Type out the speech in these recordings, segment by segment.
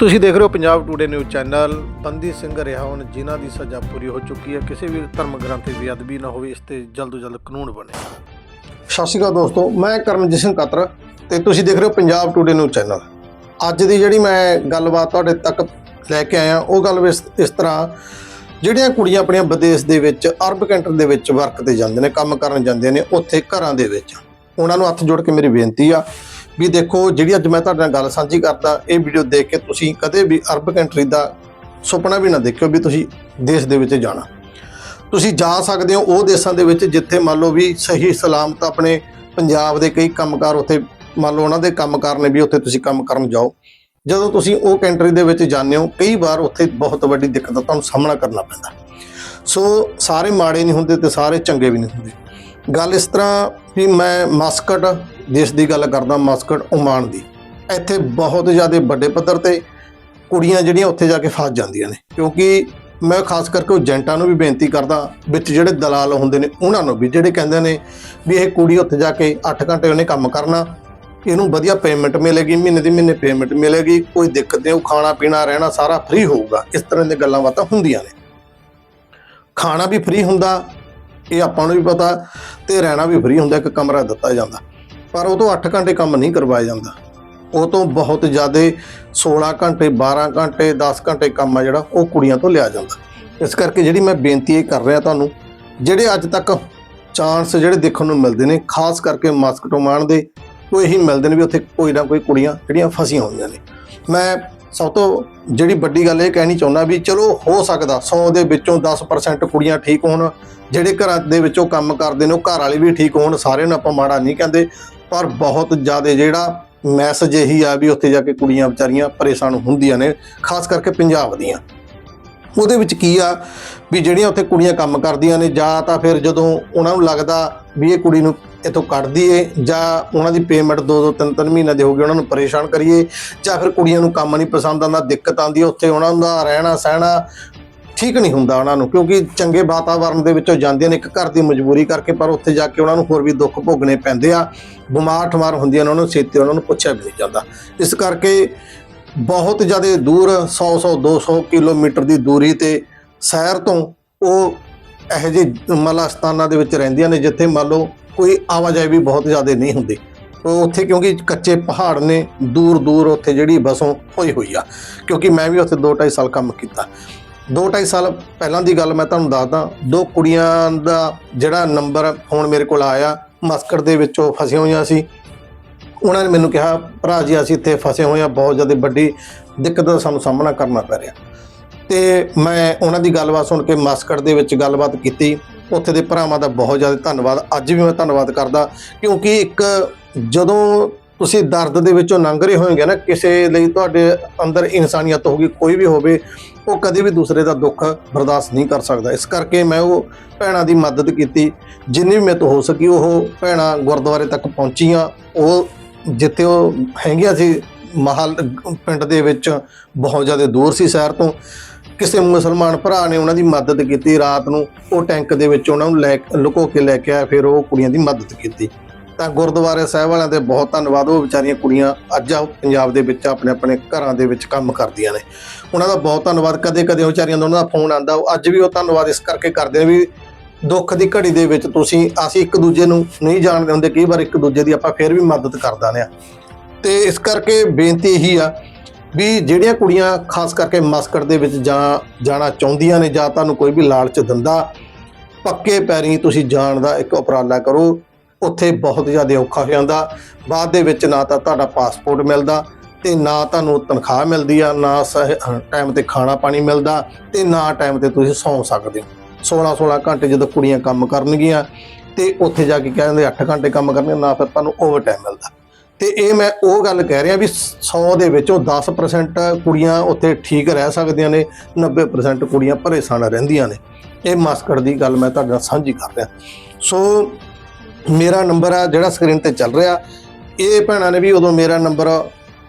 ਤੁਸੀਂ ਦੇਖ ਰਹੇ ਹੋ ਪੰਜਾਬ ਟੂਡੇ ਨਿਊਜ਼ ਚੈਨਲ ਬੰਦੀ ਸਿੰਘ ਰਿਹਾ ਹੁਣ, ਜਿਨ੍ਹਾਂ ਦੀ ਸਜ਼ਾ ਪੂਰੀ ਹੋ ਚੁੱਕੀ ਹੈ। ਕਿਸੇ ਵੀ ਧਰਮ ਗ੍ਰੰਥ ਤੇ ਬੇਅਦਬੀ ਨਾ ਹੋਵੇ, ਇਸ ਤੇ ਜਲਦ ਤੋਂ ਜਲਦ ਕਾਨੂੰਨ ਬਣੇ। ਸਤਿ ਸ਼੍ਰੀ ਅਕਾਲ ਦੋਸਤੋ, ਮੈਂ ਕਰਮਜੀਤ ਸਿੰਘ ਕਾਤਰ ਤੇ ਤੁਸੀਂ ਦੇਖ ਰਹੇ ਹੋ ਪੰਜਾਬ ਟੂਡੇ ਨਿਊਜ਼ ਚੈਨਲ ਅੱਜ ਦੀ ਜਿਹੜੀ ਮੈਂ ਗੱਲਬਾਤ ਤੁਹਾਡੇ ਤੱਕ ਲੈ ਕੇ ਆਇਆ, ਉਹ ਗੱਲ ਇਸ ਤਰ੍ਹਾਂ, ਜਿਹੜੀਆਂ ਕੁੜੀਆਂ ਆਪਣੀਆਂ ਵਿਦੇਸ਼ ਦੇ ਵਿੱਚ, ਅਰਬ ਕੰਟਰੀ ਦੇ ਵਿੱਚ ਵਰਕ ਤੇ ਜਾਂਦੇ ਨੇ, ਕੰਮ ਕਰਨ ਜਾਂਦੇ ਨੇ, ਉੱਥੇ ਘਰਾਂ ਦੇ ਵਿੱਚ। ਉਹਨਾਂ ਨੂੰ ਹੱਥ ਜੋੜ ਕੇ ਮੇਰੀ ਬੇਨਤੀ ਆ ਵੀ ਦੇਖੋ ਜਿਹੜੀ ਅੱਜ ਮੈਂ ਤੁਹਾਡੇ ਨਾਲ ਗੱਲ ਸਾਂਝੀ ਕਰਦਾ, ਇਹ ਵੀਡੀਓ ਦੇਖ ਕੇ ਤੁਸੀਂ ਕਦੇ ਵੀ ਅਰਬ ਕੰਟਰੀ ਦਾ ਸੁਪਨਾ ਵੀ ਨਾ ਦੇਖਿਓ ਵੀ ਤੁਸੀਂ ਦੇਸ਼ ਦੇ ਵਿੱਚ ਜਾਣਾ। ਤੁਸੀਂ ਜਾ ਸਕਦੇ ਹੋ ਉਹ ਦੇਸ਼ਾਂ ਦੇ ਵਿੱਚ ਜਿੱਥੇ ਮੰਨ ਲਓ ਵੀ ਸਹੀ ਸਲਾਮਤ ਆਪਣੇ ਪੰਜਾਬ ਦੇ ਕਈ ਕੰਮਕਾਰ ਉੱਥੇ, ਮੰਨ ਲਓ ਉਹਨਾਂ ਦੇ ਕੰਮਕਾਰ ਨੇ ਵੀ ਉੱਥੇ ਤੁਸੀਂ ਕੰਮ ਕਰਨ ਜਾਓ। ਜਦੋਂ ਤੁਸੀਂ ਉਹ ਕੰਟਰੀ ਦੇ ਵਿੱਚ ਜਾਂਦੇ ਹੋ, ਕਈ ਵਾਰ ਉੱਥੇ ਬਹੁਤ ਵੱਡੀ ਦਿੱਕਤ ਦਾ ਤੁਹਾਨੂੰ ਸਾਹਮਣਾ ਕਰਨਾ ਪੈਂਦਾ। ਸੋ ਸਾਰੇ ਮਾੜੇ ਨਹੀਂ ਹੁੰਦੇ ਤੇ ਸਾਰੇ ਚੰਗੇ ਵੀ ਨਹੀਂ ਹੁੰਦੇ। ਗੱਲ ਇਸ ਤਰ੍ਹਾਂ ਵੀ ਮੈਂ ਮਸਕਟ ਦੇਸ਼ ਦੀ ਗੱਲ ਕਰਦਾ ਮਸਕਟ ਓਮਾਨ ਦੀ। ਇੱਥੇ ਬਹੁਤ ਜ਼ਿਆਦਾ ਵੱਡੇ ਪੱਧਰ ਤੇ ਕੁੜੀਆਂ ਜਿਹੜੀਆਂ ਉੱਥੇ ਜਾ ਕੇ ਫਸ ਜਾਂਦੀਆਂ ਨੇ। ਕਿਉਂਕਿ ਮੈਂ ਖਾਸ ਕਰਕੇ ਉਹ ਏਜੰਟਾਂ ਨੂੰ ਵੀ ਬੇਨਤੀ ਕਰਦਾ, ਵਿੱਚ ਜਿਹੜੇ ਦਲਾਲ ਹੁੰਦੇ ਨੇ, ਉਹਨਾਂ ਨੂੰ ਵੀ, ਜਿਹੜੇ ਕਹਿੰਦੇ ਨੇ ਵੀ ਇਹ ਕੁੜੀ ਉੱਥੇ ਜਾ ਕੇ 8 ਘੰਟੇ ਉਹਨੇ ਕੰਮ ਕਰਨਾ। ਇਹਨੂੰ ਵਧੀਆ ਪੇਮੈਂਟ ਮਿਲੇਗੀ, ਮਹੀਨੇ ਦੀ ਮਹੀਨੇ ਪੇਮੈਂਟ ਮਿਲੇਗੀ, ਕੋਈ ਦਿੱਕਤ ਨਹੀਂ, ਉਹ ਖਾਣਾ ਪੀਣਾ, ਰਹਿਣਾ ਸਾਰਾ ਫ੍ਰੀ ਹੋਊਗਾ। ਇਸ ਤਰ੍ਹਾਂ ਦੀਆਂ ਗੱਲਾਂ ਬਾਤਾਂ ਹੁੰਦੀਆਂ ਨੇ। ਖਾਣਾ ਵੀ ਫ੍ਰੀ ਹੁੰਦਾ, ਇਹ ਆਪਾਂ ਨੂੰ ਵੀ ਪਤਾ, ਤੇ ਰਹਿਣਾ ਵੀ ਫ੍ਰੀ ਹੁੰਦਾ, ਇੱਕ ਕਮਰਾ ਦਿੱਤਾ ਜਾਂਦਾ। ਪਰ ਉਹ ਤੋਂ 8 ਘੰਟੇ ਕੰਮ ਨਹੀਂ ਕਰਵਾਇਆ ਜਾਂਦਾ। ਉਹ ਤੋਂ ਬਹੁਤ ਜ਼ਿਆਦਾ 16 ਘੰਟੇ 12 ਘੰਟੇ 10 ਘੰਟੇ ਕੰਮ ਆ ਜਿਹੜਾ, ਉਹ ਕੁੜੀਆਂ ਤੋਂ ਲਿਆ ਜਾਂਦਾ। ਇਸ ਕਰਕੇ ਜਿਹੜੀ ਮੈਂ ਬੇਨਤੀ ਇਹ ਕਰ ਰਿਹਾ ਤੁਹਾਨੂੰ, ਜਿਹੜੇ ਅੱਜ ਤੱਕ ਚਾਂਸ ਜਿਹੜੇ ਦੇਖਣ ਨੂੰ ਮਿਲਦੇ ਨੇ, ਖਾਸ ਕਰਕੇ ਮਾਸਕਟੋ ਮਾਣ ਦੇ, ਉਹ ਇਹੀ ਮਿਲਦੇ ਨੇ ਵੀ ਉੱਥੇ ਕੋਈ ਨਾ ਕੋਈ ਕੁੜੀਆਂ ਜਿਹੜੀਆਂ ਫਸੀਆਂ ਹੋਈਆਂ ਨੇ। ਮੈਂ ਸਭ ਤੋਂ ਜਿਹੜੀ ਵੱਡੀ ਗੱਲ ਇਹ ਕਹਿਣੀ ਚਾਹੁੰਦਾ ਵੀ ਚਲੋ ਹੋ ਸਕਦਾ 100 ਦੇ ਵਿੱਚੋਂ 10% ਕੁੜੀਆਂ ਠੀਕ ਹੋਣ, ਜਿਹੜੇ ਘਰਾਂ ਦੇ ਵਿੱਚੋਂ ਕੰਮ ਕਰਦੇ ਨੇ, ਉਹ ਘਰ ਵਾਲੇ ਵੀ ਠੀਕ ਹੋਣ, ਸਾਰਿਆਂ ਨੂੰ ਆਪਾਂ ਮਾੜਾ ਨਹੀਂ ਕਹਿੰਦੇ। ਪਰ ਬਹੁਤ ਜ਼ਿਆਦਾ ਜਿਹੜਾ ਮੈਸੇਜ ਇਹੀ ਆ ਵੀ ਉੱਥੇ ਜਾ ਕੇ ਕੁੜੀਆਂ ਵਿਚਾਰੀਆਂ ਪਰੇਸ਼ਾਨ ਹੁੰਦੀਆਂ ਨੇ, ਖਾਸ ਕਰਕੇ ਪੰਜਾਬ ਦੀਆਂ। ਉਹਦੇ ਵਿੱਚ ਕੀ ਆ ਵੀ ਜਿਹੜੀਆਂ ਉੱਥੇ ਕੁੜੀਆਂ ਕੰਮ ਕਰਦੀਆਂ ਨੇ, ਜਾਂ ਤਾਂ ਫਿਰ ਜਦੋਂ ਉਹਨਾਂ ਨੂੰ ਲੱਗਦਾ ਵੀ ਇਹ ਕੁੜੀ ਨੂੰ ਇਥੋਂ ਕੱਢ ਦਈਏ, ਜਾਂ ਉਹਨਾਂ ਦੀ ਪੇਮੈਂਟ ਦੋ ਦੋ, ਤਿੰਨ ਤਿੰਨ ਦੇ ਹੋ ਗਏ ਉਹਨਾਂ ਨੂੰ ਪਰੇਸ਼ਾਨ ਕਰੀਏ, ਜਾਂ ਫਿਰ ਕੁੜੀਆਂ ਨੂੰ ਕੰਮ ਨਹੀਂ ਪਸੰਦ ਆਉਂਦਾ, ਦਿੱਕਤ ਆਉਂਦੀ ਹੈ ਉੱਥੇ ਉਹਨਾਂ ਦਾ ਰਹਿਣਾ ਸਹਿਣਾ ਠੀਕ ਨਹੀਂ ਹੁੰਦਾ ਉਹਨਾਂ ਨੂੰ, ਕਿਉਂਕਿ ਚੰਗੇ ਵਾਤਾਵਰਣ ਦੇ ਵਿੱਚੋਂ ਜਾਂਦੀਆਂ ਨੇ, ਇੱਕ ਘਰ ਦੀ ਮਜਬੂਰੀ ਕਰਕੇ, ਪਰ ਉੱਥੇ ਜਾ ਕੇ ਉਹਨਾਂ ਨੂੰ ਹੋਰ ਵੀ ਦੁੱਖ ਭੋਗਣੇ ਪੈਂਦੇ ਆ, ਬਿਮਾਰ ਠਮਾਰ ਹੁੰਦੀਆਂ ਉਹਨਾਂ ਨੂੰ ਛੇਤੀ ਉਹਨਾਂ ਨੂੰ ਪੁੱਛਿਆ ਵੀ ਨਹੀਂ ਜਾਂਦਾ। ਇਸ ਕਰਕੇ ਬਹੁਤ ਜ਼ਿਆਦਾ ਦੂਰ 100 100 200 ਕਿਲੋਮੀਟਰ ਦੀ ਦੂਰੀ ਤੇ ਸ਼ਹਿਰ ਤੋਂ ਉਹ ਇਹੋ ਜਿਹੇ ਮਲਾ ਸਥਾਨਾਂ ਦੇ ਵਿੱਚ ਰਹਿੰਦੀਆਂ ਨੇ, ਜਿੱਥੇ ਮੰਨ ਲਓ ਕੋਈ ਆਵਾਜਾਈ ਵੀ ਬਹੁਤ ਜ਼ਿਆਦਾ ਨਹੀਂ ਹੁੰਦੀ। ਉਹ ਉੱਥੇ ਕਿਉਂਕਿ ਕੱਚੇ ਪਹਾੜ ਨੇ ਦੂਰ ਦੂਰ ਉੱਥੇ ਜਿਹੜੀ ਬਸੋਂ ਹੋਈ ਹੋਈ ਆ, ਕਿਉਂਕਿ ਮੈਂ ਵੀ ਉੱਥੇ 2.5 ਸਾਲ ਕੰਮ ਕੀਤਾ। 2.5 ਸਾਲ ਪਹਿਲਾਂ ਦੀ ਗੱਲ ਮੈਂ ਤੁਹਾਨੂੰ ਦੱਸਦਾ, ਦੋ ਕੁੜੀਆਂ ਦਾ ਜਿਹੜਾ ਨੰਬਰ ਫੋਨ ਮੇਰੇ ਕੋਲ ਆਇਆ, ਮਸਕਟ ਦੇ ਵਿੱਚ ਉਹ ਫਸੀਆਂ ਹੋਈਆਂ ਸੀ। ਉਹਨਾਂ ਨੇ ਮੈਨੂੰ ਕਿਹਾ, ਭਰਾ ਜੀ, ਅਸੀਂ ਇੱਥੇ ਫਸੇ ਹੋਏ ਆ ਬਹੁਤ ਜ਼ਿਆਦਾ ਵੱਡੀ ਦਿੱਕਤ ਦਾ ਸਾਨੂੰ ਸਾਹਮਣਾ ਕਰਨਾ ਪੈ ਰਿਹਾ। ਤੇ ਮੈਂ ਉਹਨਾਂ ਦੀ ਗੱਲਬਾਤ ਸੁਣ ਕੇ ਮਸਕਟ ਦੇ ਵਿੱਚ ਗੱਲਬਾਤ ਕੀਤੀ। ਉੱਥੇ ਦੇ ਭਰਾਵਾਂ ਦਾ ਬਹੁਤ ਜ਼ਿਆਦਾ ਧੰਨਵਾਦ। ਅੱਜ ਵੀ ਮੈਂ ਧੰਨਵਾਦ ਕਰਦਾ, ਕਿਉਂਕਿ ਇੱਕ ਜਦੋਂ ਤੁਸੀਂ ਦਰਦ ਦੇ ਵਿੱਚੋਂ ਲੰਘ ਰਹੇ ਹੋਗੇ ਨਾ, ਕਿਸੇ ਲਈ ਤੁਹਾਡੇ ਅੰਦਰ ਇਨਸਾਨੀਅਤ ਹੋਗੀ ਕੋਈ ਵੀ ਹੋਵੇ, ਉਹ ਕਦੇ ਵੀ ਦੂਸਰੇ ਦਾ ਦੁੱਖ ਬਰਦਾਸ਼ਤ ਨਹੀਂ ਕਰ ਸਕਦਾ। ਇਸ ਕਰਕੇ ਮੈਂ ਉਹ ਭੈਣਾਂ ਦੀ ਮਦਦ ਕੀਤੀ, ਜਿੰਨੀ ਵੀ ਮੇਰੇ ਤੋਂ ਹੋ ਸਕੀ, ਉਹ ਭੈਣਾਂ ਗੁਰਦੁਆਰੇ ਤੱਕ ਪਹੁੰਚੀਆਂ। ਉਹ ਜਿੱਥੇ ਉਹ ਹੈਗੀਆਂ ਸੀ, ਮਹਲ, ਪਿੰਡ ਦੇ ਵਿੱਚ, ਬਹੁਤ ਜ਼ਿਆਦਾ ਦੂਰ ਸੀ ਸ਼ਹਿਰ ਤੋਂ। ਕਿਸੇ ਮੁਸਲਮਾਨ ਭਰਾ ਨੇ ਉਹਨਾਂ ਦੀ ਮਦਦ ਕੀਤੀ ਰਾਤ ਨੂੰ, ਉਹ ਟੈਂਕ ਦੇ ਵਿੱਚ ਉਹਨਾਂ ਨੂੰ ਲੈ ਲੁਕੋ ਕੇ ਲੈ ਕੇ ਆਇਆ, ਫਿਰ ਉਹ ਕੁੜੀਆਂ ਦੀ ਮਦਦ ਕੀਤੀ। ਤਾਂ ਗੁਰਦੁਆਰੇ ਸਾਹਿਬ ਵਾਲਿਆਂ ਦੇ ਬਹੁਤ ਧੰਨਵਾਦ। ਉਹ ਵਿਚਾਰੀਆਂ ਕੁੜੀਆਂ ਅੱਜ ਆ ਪੰਜਾਬ ਦੇ ਵਿੱਚ ਆਪਣੇ ਆਪਣੇ ਘਰਾਂ ਦੇ ਵਿੱਚ ਕੰਮ ਕਰਦੀਆਂ ਨੇ। ਉਹਨਾਂ ਦਾ ਬਹੁਤ ਧੰਨਵਾਦ। ਕਦੇ ਕਦੇ ਉਹ ਵਿਚਾਰੀਆਂ ਦਾ ਉਹਨਾਂ ਦਾ ਫੋਨ ਆਂਦਾ ਅੱਜ ਵੀ ਉਹ ਧੰਨਵਾਦ ਇਸ ਕਰਕੇ ਕਰਦੇ ਨੇ ਵੀ ਦੁੱਖ ਦੀ ਘੜੀ ਦੇ ਵਿੱਚ ਤੁਸੀਂ, ਅਸੀਂ ਇੱਕ ਦੂਜੇ ਨੂੰ ਨਹੀਂ ਜਾਣਦੇ ਹੁੰਦੇ, ਕਈ ਵਾਰ ਇੱਕ ਦੂਜੇ ਦੀ ਆਪਾਂ ਫਿਰ ਵੀ ਮਦਦ ਕਰ ਦਿੰਦੇ ਆ। ਤੇ ਇਸ ਕਰਕੇ ਬੇਨਤੀ ਇਹੀ ਆ ਵੀ ਜਿਹੜੀਆਂ ਕੁੜੀਆਂ ਖਾਸ ਕਰਕੇ ਮਸਕਟ ਦੇ ਵਿੱਚ ਜਾਂ ਜਾਣਾ ਚਾਹੁੰਦੀਆਂ ਨੇ ਜਾਂ ਤੁਹਾਨੂੰ ਕੋਈ ਵੀ ਲਾਲਚ ਦਿੰਦਾ, ਪੱਕੇ ਪੈਰੀਂ ਤੁਸੀਂ ਜਾਣ ਦਾ ਇੱਕ ਉਪਰਾਲਾ ਕਰੋ। ਉੱਥੇ ਬਹੁਤ ਜ਼ਿਆਦਾ ਔਖਾ ਹੋ ਜਾਂਦਾ। ਬਾਅਦ ਦੇ ਵਿੱਚ ਨਾ ਤਾਂ ਤੁਹਾਡਾ ਪਾਸਪੋਰਟ ਮਿਲਦਾ ਤੇ ਨਾ ਤੁਹਾਨੂੰ ਤਨਖਾਹ ਮਿਲਦੀ ਆ, ਨਾ ਟਾਈਮ ਤੇ ਖਾਣਾ ਪਾਣੀ ਮਿਲਦਾ ਤੇ ਨਾ ਟਾਈਮ ਤੇ ਤੁਸੀਂ ਸੌਂ ਸਕਦੇ ਹੋ। 16 16 ਘੰਟੇ ਜਦੋਂ ਕੁੜੀਆਂ ਕੰਮ ਕਰਨਗੀਆਂ ਤੇ ਉੱਥੇ ਜਾ ਕੇ ਕਹਿੰਦੇ 8 ਘੰਟੇ ਕੰਮ ਕਰਨਗੇ, ਨਾ ਫਿਰ ਤੁਹਾਨੂੰ ਓਵਰ ਟਾਈਮ ਮਿਲਦਾ। ਤੇ ਇਹ ਮੈਂ ਉਹ ਗੱਲ ਕਹਿ ਰਿਹਾ ਵੀ 100 ਦੇ ਵਿੱਚੋਂ 10% ਕੁੜੀਆਂ ਉੱਥੇ ਠੀਕ ਰਹਿ ਸਕਦੀਆਂ ਨੇ 90% ਕੁੜੀਆਂ ਪਰੇਸ਼ਾਨ ਰਹਿੰਦੀਆਂ ਨੇ। ਇਹ ਮਸਕਟ ਦੀ ਗੱਲ ਮੈਂ ਤੁਹਾਡੇ ਨਾਲ ਸਾਂਝੀ ਕਰ ਰਿਹਾ। ਸੋ ਮੇਰਾ ਨੰਬਰ ਆ ਜਿਹੜਾ ਸਕਰੀਨ ਤੇ ਚੱਲ ਰਿਹਾ। ਇਹ ਭੈਣਾਂ ਨੇ ਵੀ ਉਦੋਂ ਮੇਰਾ ਨੰਬਰ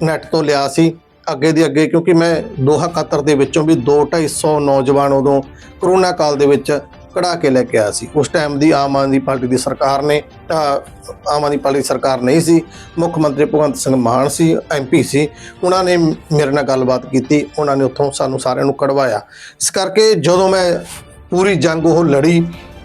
ਨੈਟ ਤੋਂ ਲਿਆ ਸੀ ਅੱਗੇ ਦੀ ਅੱਗੇ, ਕਿਉਂਕਿ ਮੈਂ ਦੋਹਾ ਕਤਰ ਦੇ ਵਿੱਚੋਂ ਵੀ 2 250 ਨੌਜਵਾਨ ਉਦੋਂ ਕਰੋਨਾ ਕਾਲ ਦੇ ਵਿੱਚ ਕਢਾ ਕੇ ਲੈ ਕੇ ਆਇਆ ਸੀ। ਉਸ ਟਾਈਮ ਦੀ ਆਮ ਆਦਮੀ ਪਾਰਟੀ ਦੀ ਸਰਕਾਰ ਨੇ ਆਮ ਆਦਮੀ ਪਾਰਟੀ ਦੀ ਸਰਕਾਰ ਨਹੀਂ ਸੀ, ਮੁੱਖ ਮੰਤਰੀ ਭਗਵੰਤ ਸਿੰਘ ਮਾਨ ਸੀ ਐਮਪੀ ਸੀ, ਉਹਨਾਂ ਨੇ ਮੇਰੇ ਨਾਲ ਗੱਲਬਾਤ ਕੀਤੀ, ਉਹਨਾਂ ਨੇ ਉੱਥੋਂ ਸਾਨੂੰ ਸਾਰਿਆਂ ਨੂੰ ਕਢਵਾਇਆ। ਇਸ ਕਰਕੇ ਜਦੋਂ ਮੈਂ ਪੂਰੀ ਜੰਗ ਉਹ ਲੜੀ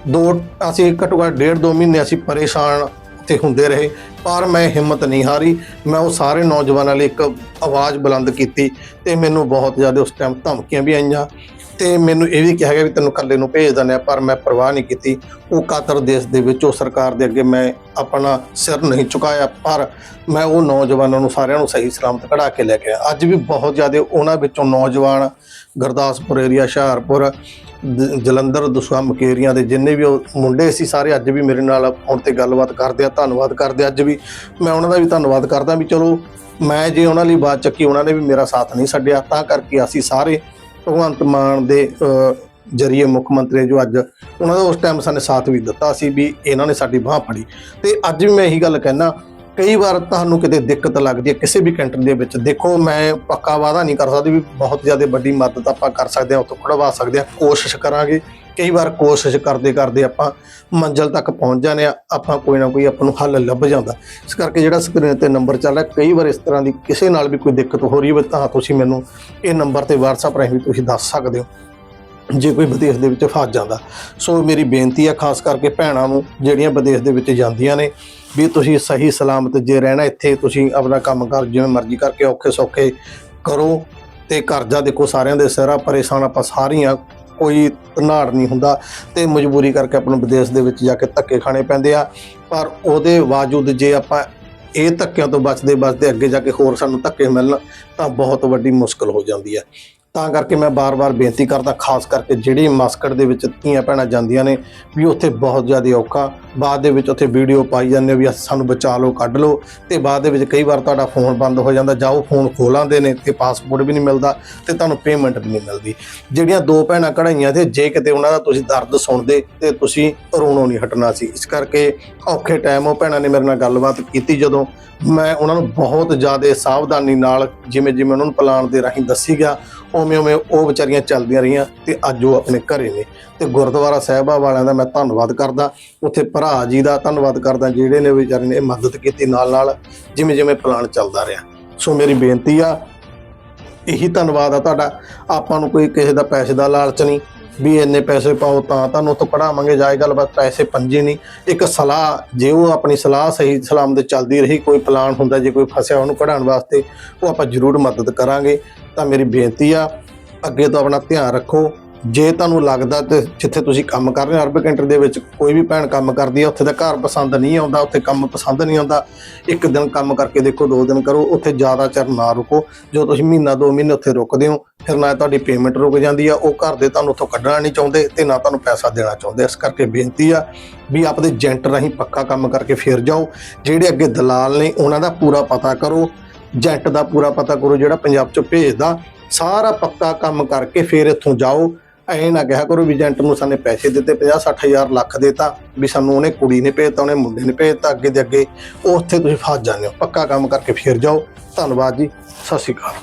ਦੋ, ਅਸੀਂ ਘੱਟੋ ਘੱਟ ਡੇਢ ਦੋ ਮਹੀਨੇ ਅਸੀਂ ਪਰੇਸ਼ਾਨ ਤੇ ਹੁੰਦੇ ਰਹੇ, ਪਰ ਮੈਂ ਹਿੰਮਤ ਨਹੀਂ ਹਾਰੀ। ਮੈਂ ਉਹ ਸਾਰੇ ਨੌਜਵਾਨਾਂ ਲਈ ਇੱਕ ਆਵਾਜ਼ ਬੁਲੰਦ ਕੀਤੀ ਤੇ ਮੈਨੂੰ ਬਹੁਤ ਜ਼ਿਆਦਾ ਉਸ ਟਾਈਮ ਧਮਕੀਆਂ ਵੀ ਆਈਆਂ ਤੇ ਮੈਨੂੰ ਇਹ ਵੀ ਕਿਹਾ ਗਿਆ ਵੀ ਤੈਨੂੰ ਇਕੱਲੇ ਨੂੰ ਭੇਜ ਦਿੰਦੇ ਆ, ਪਰ ਮੈਂ ਪਰਵਾਹ ਨਹੀਂ ਕੀਤੀ। ਉਹ ਕਾਤਰ ਦੇਸ਼ ਦੇ ਵਿੱਚ, ਉਹ ਸਰਕਾਰ ਦੇ ਅੱਗੇ ਮੈਂ ਆਪਣਾ ਸਿਰ ਨਹੀਂ ਚੁਕਾਇਆ ਪਰ ਮੈਂ ਉਹ ਨੌਜਵਾਨਾਂ ਨੂੰ ਸਾਰਿਆਂ ਨੂੰ ਸਹੀ ਸਲਾਮਤ ਕਢਾ ਕੇ ਲੈ ਕੇ ਆਇਆ ਅੱਜ ਵੀ ਬਹੁਤ ਜ਼ਿਆਦਾ ਉਹਨਾਂ ਵਿੱਚੋਂ ਨੌਜਵਾਨ ਗੁਰਦਾਸਪੁਰ ਏਰੀਆ ਹੁਸ਼ਿਆਰਪੁਰ ਜਲੰਧਰ ਦਸੂਆ ਮਕੇਰੀਆਂ ਦੇ ਜਿੰਨੇ ਵੀ ਉਹ ਮੁੰਡੇ ਸੀ, ਸਾਰੇ ਅੱਜ ਵੀ ਮੇਰੇ ਨਾਲ ਫੋਨ ਤੇ ਗੱਲਬਾਤ ਕਰਦੇ ਆ, ਧੰਨਵਾਦ ਕਰਦੇ ਅੱਜ ਵੀ ਮੈਂ ਉਹਨਾਂ ਦਾ ਵੀ ਧੰਨਵਾਦ ਕਰਦਾ ਵੀ ਚਲੋ ਮੈਂ ਜੇ ਉਹਨਾਂ ਲਈ ਬਾਤ ਚੱਕੀ, ਉਹਨਾਂ ਨੇ ਵੀ ਮੇਰਾ ਸਾਥ ਨਹੀਂ ਛੱਡਿਆ, ਤਾਂ ਕਰਕੇ ਅਸੀਂ ਸਾਰੇ ਭਗਵੰਤ ਮਾਨ ਦੇ ਜਰੀਏ ਮੁੱਖ ਮੰਤਰੀ ਜੋ ਅੱਜ ਉਹਨਾਂ ਦਾ ਉਸ ਟਾਈਮ ਸਾਨੂੰ ਸਾਥ ਵੀ ਦਿੱਤਾ ਸੀ ਵੀ ਇਹਨਾਂ ਨੇ ਸਾਡੀ ਬਾਹ ਫੜੀ। ਤੇ ਅੱਜ ਵੀ ਮੈਂ ਇਹੀ ਗੱਲ ਕਹਿਣਾ ਕਈ ਵਾਰ ਤੁਹਾਨੂੰ ਕਿਤੇ ਦਿੱਕਤ ਲੱਗਦੀ ਹੈ ਕਿਸੇ ਵੀ ਕੰਟਰੀ ਦੇ ਵਿੱਚ, ਦੇਖੋ ਮੈਂ ਪੱਕਾ ਵਾਅਦਾ ਨਹੀਂ ਕਰ ਸਕਦੀ ਵੀ ਬਹੁਤ ਜ਼ਿਆਦਾ ਵੱਡੀ ਮਦਦ ਆਪਾਂ ਕਰ ਸਕਦੇ ਹਾਂ, ਉੱਥੋਂ ਕਢਵਾ ਸਕਦੇ ਹਾਂ, ਕੋਸ਼ਿਸ਼ ਕਰਾਂਗੇ। ਕਈ ਵਾਰ ਕੋਸ਼ਿਸ਼ ਕਰਦੇ ਕਰਦੇ ਆਪਾਂ ਮੰਜ਼ਲ ਤੱਕ ਪਹੁੰਚ ਜਾਂਦੇ ਆ ਆਪਾਂ ਕੋਈ ਨਾ ਕੋਈ ਆਪਾਂ ਨੂੰ ਹੱਲ ਲੱਭ ਜਾਂਦਾ। ਇਸ ਕਰਕੇ ਜਿਹੜਾ ਸਕਰੀਨ ਤੇ ਨੰਬਰ ਚੱਲ ਰਿਹਾ, ਕਈ ਵਾਰ ਇਸ ਤਰ੍ਹਾਂ ਦੀ ਕਿਸੇ ਨਾਲ ਵੀ ਕੋਈ ਦਿੱਕਤ ਹੋ ਰਹੀ ਹੋਵੇ ਤਾਂ ਤੁਸੀਂ ਮੈਨੂੰ ਇਹ ਨੰਬਰ ਤੇ WhatsApp ਰਾਹੀਂ ਵੀ ਤੁਸੀਂ ਦੱਸ ਸਕਦੇ ਹੋ, ਜੇ ਕੋਈ ਵਿਦੇਸ਼ ਦੇ ਵਿੱਚ ਫਸ ਜਾਂਦਾ। ਸੋ ਮੇਰੀ ਬੇਨਤੀ ਆ, ਖਾਸ ਕਰਕੇ ਭੈਣਾਂ ਨੂੰ, ਜਿਹੜੀਆਂ ਵਿਦੇਸ਼ ਦੇ ਵਿੱਚ ਜਾਂਦੀਆਂ ਨੇ ਵੀ ਤੁਸੀਂ ਸਹੀ ਸਲਾਮਤ ਜੇ ਰਹਿਣਾ ਇੱਥੇ, ਤੁਸੀਂ ਆਪਣਾ ਕੰਮ ਕਰ ਜਿਵੇਂ ਮਰਜ਼ੀ ਕਰਕੇ ਔਖੇ ਸੌਖੇ ਕਰੋ ਤੇ ਕਰਜ਼ਾ ਦੇਖੋ ਸਾਰਿਆਂ ਦੇ ਸਿਰ ਪਰੇਸ਼ਾਨ ਆਪਾਂ ਸਾਰੀਆਂ, ਕੋਈ ਧਨਾੜ ਨਹੀਂ ਹੁੰਦਾ ਤੇ ਮਜਬੂਰੀ ਕਰਕੇ ਆਪਾਂ ਨੂੰ ਵਿਦੇਸ਼ ਦੇ ਵਿੱਚ ਜਾ ਕੇ ਧੱਕੇ ਖਾਣੇ ਪੈਂਦੇ ਆ। ਪਰ ਉਹਦੇ ਬਾਵਜੂਦ ਜੇ ਆਪਾਂ ਇਹ ਧੱਕਿਆਂ ਤੋਂ ਬਚਦੇ ਬਚਦੇ ਅੱਗੇ ਜਾ ਕੇ ਹੋਰ ਸਾਨੂੰ ਧੱਕੇ ਮਿਲਣ ਤਾਂ ਬਹੁਤ ਵੱਡੀ ਮੁਸ਼ਕਲ ਹੋ ਜਾਂਦੀ ਹੈ ਤਾਂ ਕਰਕੇ ਮੈਂ ਬਾਰ-ਬਾਰ ਬੇਨਤੀ ਕਰਦਾ, ਖਾਸ ਕਰਕੇ ਜਿਹੜੀ ਮਸਕਟ ਦੇ ਵਿੱਚ ਧੀਆਂ ਭੈਣਾਂ ਜਾਂਦੀਆਂ ਨੇ, ਵੀ ਉੱਥੇ ਬਹੁਤ ਜ਼ਿਆਦਾ ਔਖਾ। ਬਾਅਦ ਦੇ ਵਿੱਚ ਉੱਥੇ ਵੀਡੀਓ ਪਾਈ ਜਾਂਦੇ ਵੀ ਸਾਨੂੰ ਬਚਾ ਲਓ, ਕੱਢ ਲਓ। ਤੇ ਬਾਅਦ ਦੇ ਵਿੱਚ ਕਈ ਵਾਰ ਤੁਹਾਡਾ ਫੋਨ ਬੰਦ ਹੋ ਜਾਂਦਾ, ਜਾਂ ਉਹ ਫੋਨ ਖੋਲਾਂਦੇ ਨੇ ਤੇ ਪਾਸਪੋਰਟ ਵੀ ਨਹੀਂ ਮਿਲਦਾ ਤੇ ਤੁਹਾਨੂੰ ਪੇਮੈਂਟ ਵੀ ਨਹੀਂ ਮਿਲਦੀ। ਜਿਹੜੀਆਂ ਦੋ ਭੈਣਾਂ ਕਢਾਈਆਂ ਤੇ ਜੇ ਕਿਤੇ ਉਹਨਾਂ ਦਾ ਤੁਸੀਂ ਦਰਦ ਸੁਣਦੇ ਤੇ ਤੁਸੀਂ ਰੋਣੋਂ ਨਹੀਂ ਹਟਣਾ ਸੀ। ਇਸ ਕਰਕੇ ਔਖੇ ਟਾਈਮ ਉਹ ਭੈਣਾਂ ਨੇ ਮੇਰੇ ਨਾਲ ਗੱਲਬਾਤ ਕੀਤੀ ਜਦੋਂ ਮੈਂ ਉਹਨਾਂ ਨੂੰ ਬਹੁਤ ਜ਼ਿਆਦਾ ਸਾਵਧਾਨੀ ਨਾਲ ਜਿਵੇਂ ਜਿਵੇਂ ਉਹਨਾਂ ਨੂੰ ਪਲਾਨ ਦੇ ਰਾਹੀਂ ਦੱਸੀ ਗਿਆ ਉਵੇਂ ਉਵੇਂ ਉਹ ਵਿਚਾਰੀਆਂ ਚੱਲਦੀਆਂ ਰਹੀਆਂ ਤੇ ਅੱਜ ਉਹ ਆਪਣੇ ਘਰੇ ਨੇ। ਤੇ ਗੁਰਦੁਆਰਾ ਸਾਹਿਬਾ ਵਾਲਿਆਂ ਦਾ ਮੈਂ ਧੰਨਵਾਦ ਕਰਦਾ। ਉੱਥੇ ਭਰਾ ਜੀ ਦਾ ਧੰਨਵਾਦ ਕਰਦਾ ਜਿਹੜੇ ਨੇ ਵਿਚਾਰੇ ਨੇ ਇਹ ਮਦਦ ਕੀਤੀ ਨਾਲ ਨਾਲ, ਜਿਵੇਂ ਜਿਵੇਂ ਪਲਾਨ ਚੱਲਦਾ ਰਿਹਾ। ਸੋ ਮੇਰੀ ਬੇਨਤੀ ਆ, ਇਹੀ ਧੰਨਵਾਦ ਆ ਤੁਹਾਡਾ। ਆਪਾਂ ਨੂੰ ਕੋਈ ਕਿਸੇ ਦਾ ਪੈਸੇ ਦਾ ਲਾਲਚ ਨਹੀਂ। ਵੀ ਇੰਨੇ ਪੈਸੇ ਪਾਓ ਤਾਂ ਤੁਹਾਨੂੰ ਉੱਥੋਂ ਪੜਾਵਾਂਗੇ ਜਾਏ ਗੱਲ ਬਸ ਪੈਸੇ ਪੰਜੇ ਨਹੀਂ। ਇੱਕ ਸਲਾਹ ਜੇ ਉਹ ਆਪਣੀ ਸਲਾਹ ਸਹੀ ਸਲਾਮ ਤੇ ਚੱਲਦੀ ਰਹੀ, ਕੋਈ ਪਲਾਨ ਹੁੰਦਾ ਜੇ ਕੋਈ ਫਸਿਆ ਉਹਨੂੰ ਕਢਾਉਣ ਵਾਸਤੇ, ਉਹ ਆਪਾਂ ਜ਼ਰੂਰ ਮਦਦ ਕਰਾਂਗੇ। ਤਾਂ ਮੇਰੀ ਬੇਨਤੀ ਆ, ਅੱਗੇ ਤੋਂ ਆਪਣਾ ਧਿਆਨ ਰੱਖੋ। ਜੇ ਤੁਹਾਨੂੰ ਲੱਗਦਾ ਤੇ ਜਿੱਥੇ ਤੁਸੀਂ ਕੰਮ ਕਰ ਰਹੇ ਹੋ ਅਰਬ ਕੰਟਰੀ ਦੇ ਵਿੱਚ ਕੋਈ ਵੀ ਭੈਣ ਕੰਮ ਕਰਦੀ ਹੈ ਉੱਥੇ ਦਾ ਘਰ ਪਸੰਦ ਨਹੀਂ ਆਉਂਦਾ, ਉੱਥੇ ਕੰਮ ਪਸੰਦ ਨਹੀਂ ਆਉਂਦਾ। ਇੱਕ ਦਿਨ ਕੰਮ ਕਰਕੇ ਦੇਖੋ, ਦੋ ਦਿਨ ਕਰੋ, ਉੱਥੇ ਜ਼ਿਆਦਾ ਚਿਰ ਨਾ ਰੁਕੋ। ਜੋ ਤੁਸੀਂ ਮਹੀਨਾ, ਦੋ ਮਹੀਨੇ ਉੱਥੇ ਰੁਕਦੇ ਹੋ ਫਿਰ ਨਾ ਤੁਹਾਡੀ ਪੇਮੈਂਟ ਰੁਕ ਜਾਂਦੀ ਆ, ਉਹ ਘਰ ਦੇ ਤੁਹਾਨੂੰ ਉੱਥੋਂ ਕੱਢਣਾ ਨਹੀਂ ਚਾਹੁੰਦੇ ਤੇ ਨਾ ਤੁਹਾਨੂੰ ਪੈਸਾ ਦੇਣਾ ਚਾਹੁੰਦੇ। ਇਸ ਕਰਕੇ ਬੇਨਤੀ ਆ ਵੀ ਆਪਦੇ ਏਜੰਟ ਰਾਹੀਂ ਪੱਕਾ ਕੰਮ ਕਰਕੇ ਫਿਰ ਜਾਓ। ਜਿਹੜੇ ਅੱਗੇ ਦਲਾਲ ਨੇ, ਉਹਨਾਂ ਦਾ ਪੂਰਾ ਪਤਾ ਕਰੋ। ਏਜੰਟ ਦਾ ਪੂਰਾ ਪਤਾ ਕਰੋ, ਜਿਹੜਾ ਪੰਜਾਬ ਚੋਂ ਭੇਜਦਾ, ਸਾਰਾ ਪੱਕਾ ਕੰਮ ਕਰਕੇ ਫਿਰ ਇੱਥੋਂ ਜਾਓ। ਐਂ ਨਾ ਕਿਹਾ ਕਰੋ ਵੀ ਏਜੰਟ ਨੂੰ ਸਾਨੇ ਪੈਸੇ ਦਿੱਤੇ 50 60 ਹਜ਼ਾਰ ਲੱਖ ਦੇਤਾ, ਵੀ ਸਾਨੂੰ ਉਹਨੇ ਕੁੜੀ ਨੇ ਭੇਜਤਾ, ਉਹਨੇ ਮੁੰਡੇ ਨੇ ਭੇਜਤਾ ਅੱਗੇ ਦੇ ਅੱਗੇ। ਉਹ ਉੱਥੇ ਤੁਸੀਂ ਫਸ ਜਾਂਦੇ ਹੋ। ਪੱਕਾ ਕੰਮ ਕਰਕੇ ਫਿਰ ਜਾਓ। ਧੰਨਵਾਦ ਜੀ। ਸਤਿ ਸ਼੍ਰੀ ਅਕਾਲ।